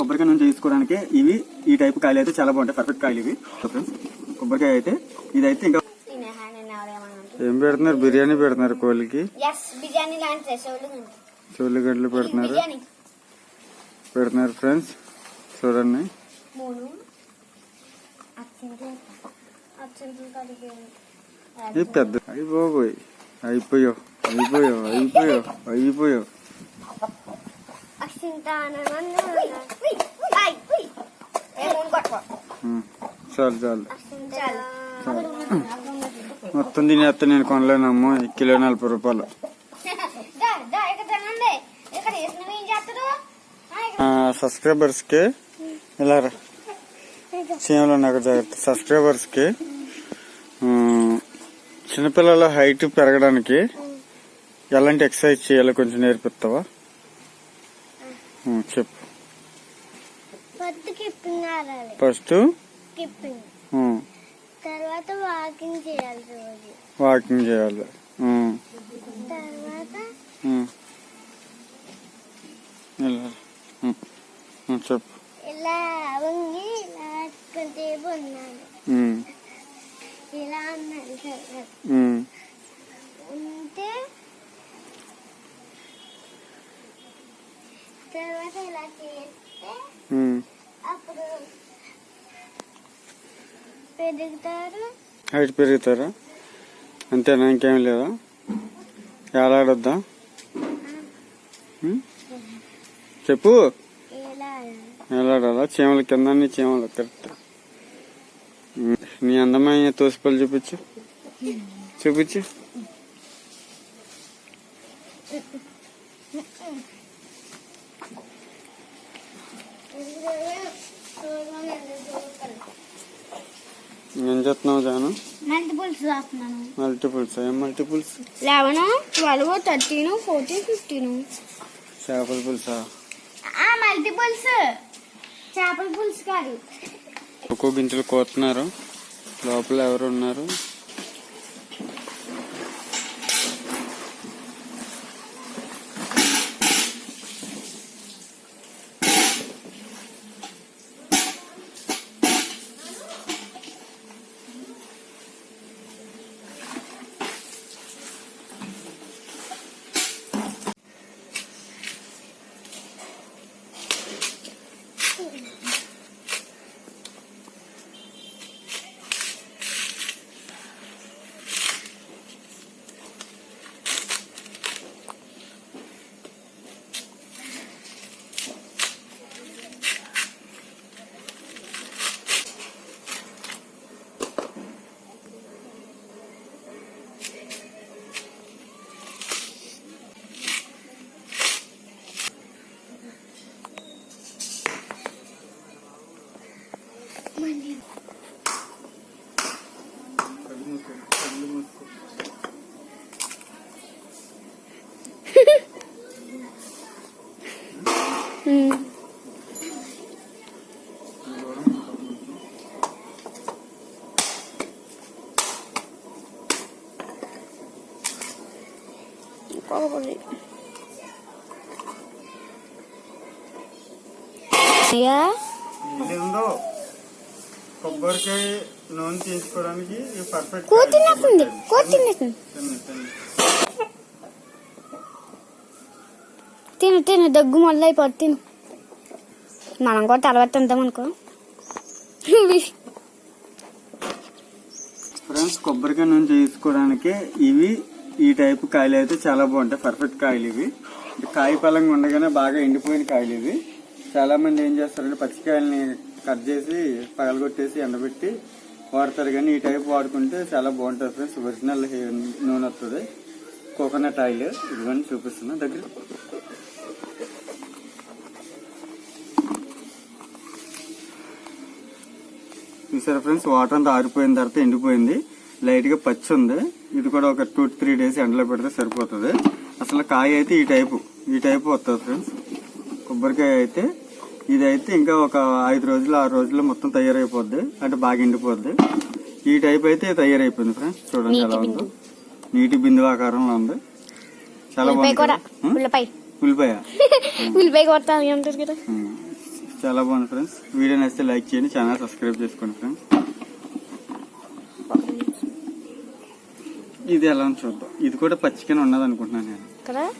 కొబ్బరికాయ నుంచి తీసుకోవడానికి ఇవి ఈ టైప్ కాయలు అయితే చాలా బాగుంటాయి. పర్ఫెక్ట్ కాయలు ఇవి. ఫ్రెండ్స్ కొబ్బరికాయ అయితే ఇదైతే ఇంకా ఏం పెడుతున్నారు? బిర్యానీ పెడుతున్నారు కోళ్ళకి? చోళ్ళు గడ్డలు పెడుతున్నారు. బిర్యానీ. పెడుతున్నారు ఫ్రెండ్స్ చూడండి. పెద్ద అయిపోయి అయిపోయావు. అయిపోయావు. అయిపోయావు. అయిపోయావు. చాలు చాలు మొత్తం తినేస్తా నేను కొనలేనమ్మో కిలో నలభై రూపాయలు. ఇక్కడ వేసినవి ఏం చేస్తారు? సబ్స్క్రైబర్స్కి ఇలా. చీమలు నాకు జాగ్రత్త. సబ్స్క్రైబర్స్కి ఉమ్, చిన్నపిల్లల హైట్ పెరగడానికి ఎలాంటి ఎక్సర్సైజ్ చేయాలో కొంచెం నేర్పిస్తావా? చెప్పు. ఫస్ట్? తర్వాత వాకింగ్ చేయాలి రోజు. వాకింగ్ చేయాలి. తర్వాత చెప్పు. ఇలా వంగి ఇలా కొంతసేపు ఉన్నాను ఇలా ఉన్నాను తర్వాత ఇలా చేస్తే. అప్పుడు పెరుగుతారు హైట్ పెరుగుతారా అంతేనా? ఇంకేం లేదా? ఎలాడొద్దా? చెప్పు. ఎలాడాలా చీమల కింద చీమలు కరెక్ట్. నీ అందమైన తోసిపల్లి చూపించు. చూపించు. ఏం చేస్తున్నావు జాను? మల్టిపుల్స్ రాస్తున్నాను. మల్టిపుల్స్ ఏం multiples eleven twelve thirteen fourteen fifteen. చేపల పులుసా? మల్టిపుల్స్ చేపల పులుసు కాదు. ఒక్కో గింజలు కోతున్నారు. లోపల ఎవరు ఉన్నారు? ఇదేందో కొబ్బరికాయ నూనె తీసుకోవడానికి పర్ఫెక్ట్ కూర్చున్నట్టుంది కూర్చున్నట్టుంది తిను తిను దగ్గు మళ్ళీ అయిపోద్ది తిను. మనం కూడా తర్వాత తిందాం అనుకో. ఫ్రెండ్స్ కొబ్బరికాయ నూనె తీసుకోవడానికి ఇవి ఈ టైప్ కాయలు అయితే చాలా బాగుంటాయి. పర్ఫెక్ట్ కాయలు ఇవి. కాయ పలంగా ఉండగానే బాగా ఎండిపోయిన కాయలు ఇవి. చాలా మంది ఏం చేస్తారంటే పచ్చికాయలని కట్ చేసి పగలగొట్టేసి ఎండబెట్టి వాడతారు. కానీ ఈ టైప్ వాడుకుంటే చాలా బాగుంటుంది ఫ్రెండ్స్ ఒరిజినల్ నూనె వస్తుంది కోకోనట్ ఆయిల్ ఇదిగోని చూపిస్తున్నా దగ్గర. చూసారా ఫ్రెండ్స్ వాటర్ అంతా ఆరిపోయిన తర్వాత ఎండిపోయింది. లైట్గా పచ్చి ఉంది ఇది కూడా ఒక టూ త్రీ డేస్ ఎండలో పెడితే సరిపోతుంది. అసలు కాయ అయితే ఈ టైపు ఈ టైపు వస్తుంది ఫ్రెండ్స్ కొబ్బరికాయ అయితే ఇది అయితే ఇంకా ఒక ఐదు రోజులు ఆరు రోజుల్లో మొత్తం తయారైపోద్ది. అంటే బాగా ఎండిపోద్ది. ఈ టైప్ అయితే తయారైపోయింది ఫ్రెండ్స్ చూడండి ఎలా ఉందో. నీటి బిందు ఆకారంలో ఉంది. చాలా బాగుంది? ఉల్లిపాయ. ఉల్లిపాయ. చాలా బాగుంది ఫ్రెండ్స్ వీడియో నచ్చితే లైక్ చేయండి ఛానల్ సబ్స్క్రైబ్ చేసుకోండి ఫ్రెండ్స్ ఇది ఎలా చూద్దాం. ఇది కూడా పచ్చికనే ఉన్నది అనుకుంటున్నాను నేను.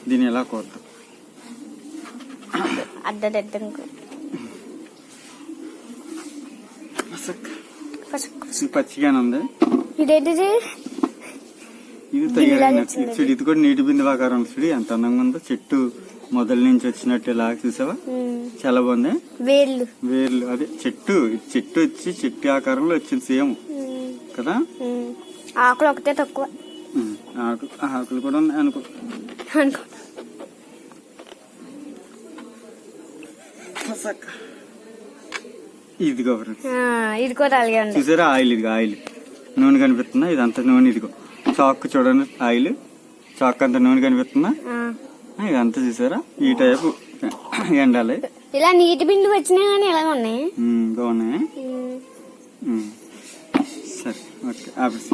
దీన్ని ఎలా కోద్దాం? పచ్చిగానే ఉంది. ఇదేంటిది? ఇది తయారైనట్టు ఇది చూడు ఇది కూడా నీటి బిందు ఆకారం ఉంది చూడు ఎంత అందంగా ఉందో. చెట్టు మొదల నుంచి వచ్చినట్టు ఇలా చూసావా? చాలా బాగుంది. వేళ్ళు వేర్లు. అదే చెట్టు. చెట్టు వచ్చి చెట్టు ఆకారంలో వచ్చింది సేమ్. కదా. ఆకులు ఒకటే తక్కువ. ఉమ్, ఆకు ఆకులు కూడా ఉన్నాయి అనుకో అనుకో ఇదిగో ఇది కూడా అలాగే ఉంది చూసారా? ఆయిల్ ఇదిగో ఆయిల్. నూనె కనిపిస్తుందా? ఇదంతా నూనె ఇదిగో. చాక్ చూడండి ఆయిల్. చాక్ అంతా నూనె కనిపిస్తుందా? ఇదంతా చూసారా? ఈ టైపు ఎండాలి. ఇలా నీటి బిందు వచ్చినాయి కానీ ఇలాగ ఉన్నాయి. బాగున్నాయి. సరే ఓకే ఆఫీస్